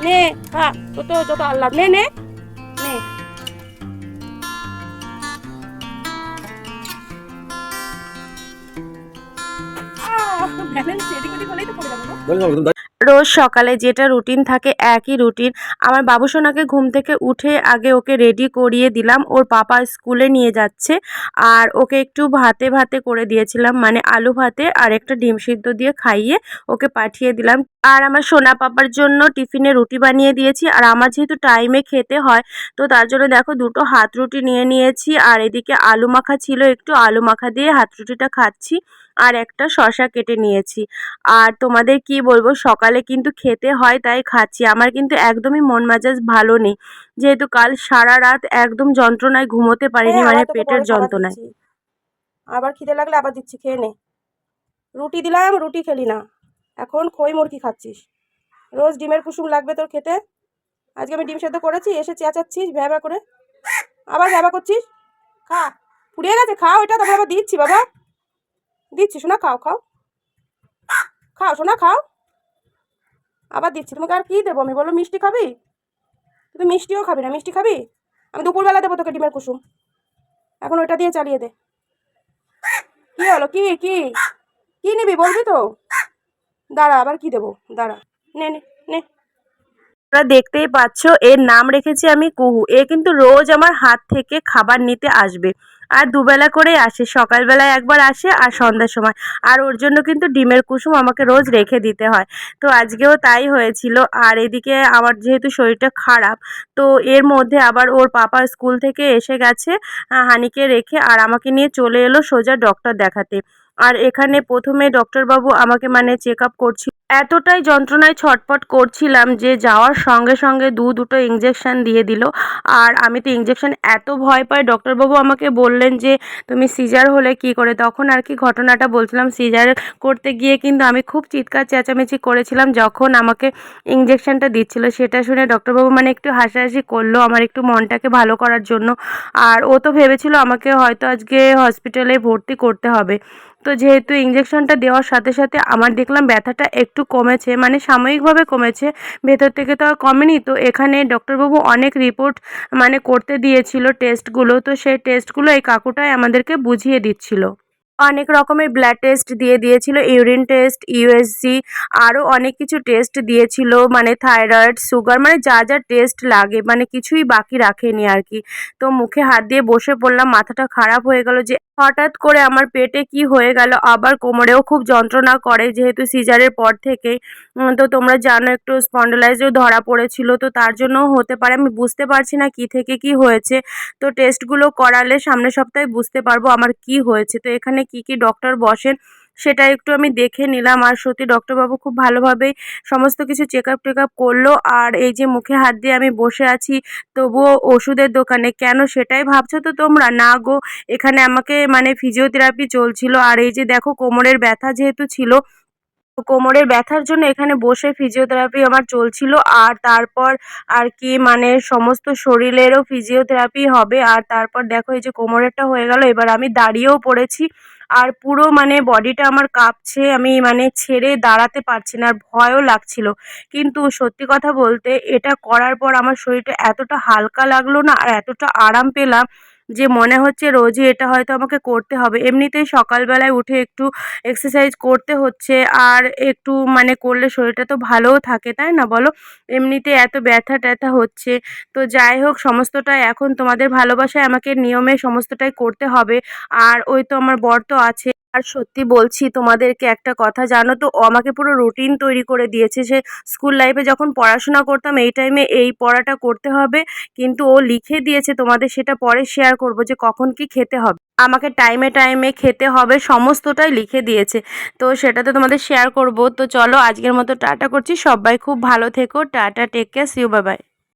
নে খা তো তো যত আল্লাহ নে নে নে আহ, balance এদিক ওদিক হলেই তো পড়ে যাব গো। রোজ সকালে যেটা রুটিন থাকে একই রুটিন। আমার বাবুসোনাকে ঘুম থেকে উঠে আগে ওকে রেডি করিয়ে দিলাম। ওর পাপা স্কুলে নিয়ে যাচ্ছে আর ওকে একটু ভাতে ভাতে করে দিয়েছিলাম। মানে আলু ভাতে আর একটা ডিম সিদ্ধ দিয়ে খাইয়ে ওকে পাঠিয়ে দিলাম। আর আমার সোনা পাপার জন্য টিফিনে রুটি বানিয়ে দিয়েছি। আর আমার যেহেতু টাইমে খেতে হয়, তো তার জন্য দেখো দুটো হাত রুটি নিয়ে নিয়েছি। আর এদিকে আলু মাখা ছিল একটু, আলু মাখা দিয়ে হাত রুটিটা খাচ্ছি। আর একটা শশা কেটে নিয়েছি। আর তোমাদের কি বলব, সকালে কিন্তু খেতে হয় তাই খাচ্ছি। আমার কিন্তু একদমই মন মেজাজ ভালো নেই। যেহেতু কাল সারা রাত একদম যন্ত্রণায় ঘুমোতে পারিনি হ্যাঁ, মানে পেটের যন্ত্রণায়। আবার খিদে লাগলে আবার দিচ্ছি খেয়ে নে। রুটি দিলাম রুটি খেলি না। এখন খই মুরগি খাচ্ছিস। রোজ ডিমের কুসুম লাগবে তোর খেতে। আজকে আমি ডিম সেদ্ধ করেছি এসে চেঁচাচ্ছিস ভ্যা ভ্যা করে। আবার ভ্যাবা করছিস? খা। পুড়িয়ে গেছে খাও এটা তারপর আবার দিচ্ছি বাবা। দিচ্ছি শোনা খাও খাও। খাও শোনা খাও। আবার দিচ্ছি। তোমাকে আর কী দেবো? আমি বলো মিষ্টি খাবি? তুই মিষ্টিও খাবি না, মিষ্টি খাবি? আমি দুপুরবেলা দেবো তোকে ডিমের কুসুম। এখন ওইটা দিয়ে চালিয়ে দে। কি হলো? কি কি? কি নিবি বলবি তো? দাঁড়া, আবার কি দেবো? দাঁড়া। নে নে নে। তোমরা দেখতেই পাচ্ছ, এর নাম রেখেছি আমি কুহু। এ কিন্তু রোজ আমার হাত থেকে খাবার নিতে আসবে। আর দুবেলা করেই আসে। সকালবেলায় একবার আসে আর সন্ধ্যার সময়। আর ওর জন্য কিন্তু ডিমের কুসুম আমাকে রোজ রেখে দিতে হয়। তো আজকেও তাই হয়েছিল। আর এদিকে আমার যেহেতু শরীরটা খারাপ, তো এর মধ্যে আবার ওর পাপা স্কুল থেকে এসে গেছে হানিকে রেখে আর আমাকে নিয়ে চলে এলো সোজা ডক্টর দেখাতে। আর এখানে প্রথমে ডক্টরবাবু আমাকে মানে চেক আপ করছিল। এতটাই যন্ত্রণায় ছটপট করছিলাম যে যাওয়ার সঙ্গে সঙ্গে দু দুটো ইঞ্জেকশন দিয়ে দিল। আর আমি তো ইঞ্জেকশন এত ভয় পাই ডক্টরবাবু আমাকে বললেন যে, তুমি সিজার হলে কি করে? তখন আর কি ঘটনাটা বলছিলাম সিজার করতে গিয়ে কিন্তু আমি খুব চিৎকার চেঁচামেচি করেছিলাম যখন আমাকে ইঞ্জেকশনটা দিচ্ছিল। সেটা শুনে ডক্টরবাবু মানে একটু হাসাহাসি করল আমার একটু মনটাকে ভালো করার জন্য। আর ও তো ভেবেছিল আমাকে হয়তো আজকে হসপিটালে ভর্তি করতে হবে। তো যেহেতু ইঞ্জেকশনটা দেওয়ার সাথে সাথে আমার দেখলাম ব্যথাটা একটু কমেছে মানে সাময়িকভাবে কমেছে, ভেতর থেকে তো আর কমেনি। তো এখানে ডক্টরবাবু অনেক রিপোর্ট মানে করতে দিয়েছিল টেস্টগুলো তো সেই টেস্টগুলো এই কাকুটাই আমাদেরকে বুঝিয়ে দিচ্ছিল। অনেক রকমের ব্লাড টেস্ট দিয়ে দিয়েছিল ইউরিন টেস্ট ইউএসজি আরও অনেক কিছু টেস্ট দিয়েছিল মানে থাইরয়েড সুগার মানে যা যা টেস্ট লাগে মানে কিছুই বাকি রাখেনি আর কি। তো মুখে হাত দিয়ে বসে পড়লাম, মাথাটা খারাপ হয়ে গেল যে হঠাৎ করে আমার পেটে কি হয়ে গেল? আবার কোমরেও খুব যন্ত্রণা করে, যেহেতু সিজারের পর থেকে তো তোমরা জানো একটু স্পন্ডলাইজও ধরা পড়েছিল, তো তার জন্যও হতে পারে, আমি বুঝতে পারছি না কি থেকে কি হয়েছে। তো টেস্টগুলো করালে সামনের সপ্তাহে বুঝতে পারব আমার কি হয়েছে। তো এখানে কি কি ডক্টর বসেন সেটা একটু আমি দেখে নিলাম। আর সত্যি ডক্টরবাবু খুব ভালোভাবেই সমস্ত কিছু চেক আপ টেক আপ করল। আর এই যে মুখে হাত দিয়ে আমি বসে আছি, তবুও ওষুধের দোকানে। কেন সেটাই ভাবছ তো তোমরা? না গো, এখানে আমাকে মানে ফিজিওথেরাপি চলছিল। আর এই যে দেখো কোমরের ব্যথা যেহেতু ছিল, কোমরের ব্যথার জন্য এখানে বসে ফিজিওথেরাপি আমার চলছিল। আর তারপর আর কি মানে সমস্ত শরীরেরও ফিজিওথেরাপি হবে। আর তারপর দেখো এই যে কোমরেরটা হয়ে গেল। এবার আমি দাঁড়িয়েও পড়েছি। আর পুরো মানে বডিটা আমার কাঁপছে, আমি মানে ছেড়ে দাঁড়াতে পারছি না, আর ভয়ও লাগছিল। কিন্তু সত্যি কথা বলতে এটা করার পর আমার শরীরটা এতটা হালকা লাগল না, আর এতটা আরাম পেলাম যে মনে হচ্ছে রোজই এটা হয়তো আমাকে করতে হবে। এমনিতেই সকালবেলায় উঠে একটু এক্সারসাইজ করতে হচ্ছে আর একটু মানে করলে শরীরটা তো ভালোও থাকে, তাই না বলো? এমনিতে এত ব্যথা ট্যাথা হচ্ছে। তো যাই হোক সমস্তটাই এখন তোমাদের ভালোবাসায় আমাকে নিয়মে সমস্তটাই করতে হবে। আর ওই তো আমার বর তো আছে। আর সত্যি বলছি, তোমাদেরকে একটা কথা জানো তো, ও আমাকে পুরো রুটিন তৈরি করে দিয়েছে সে স্কুল লাইফে যখন পড়াশোনা করতাম, এই টাইমে এই পড়াটা করতে হবে। কিন্তু ও লিখে দিয়েছে তোমাদের, সেটা পরে শেয়ার করব যে কখন কি খেতে হবে। আমাকে টাইমে টাইমে খেতে হবে, সমস্তটাই লিখে দিয়েছে। তো সেটা তো তোমাদের শেয়ার করব। তো চলো আজকের মতো টাটা করছি। সবাই খুব ভালো থেকো। Tata take care see you bye bye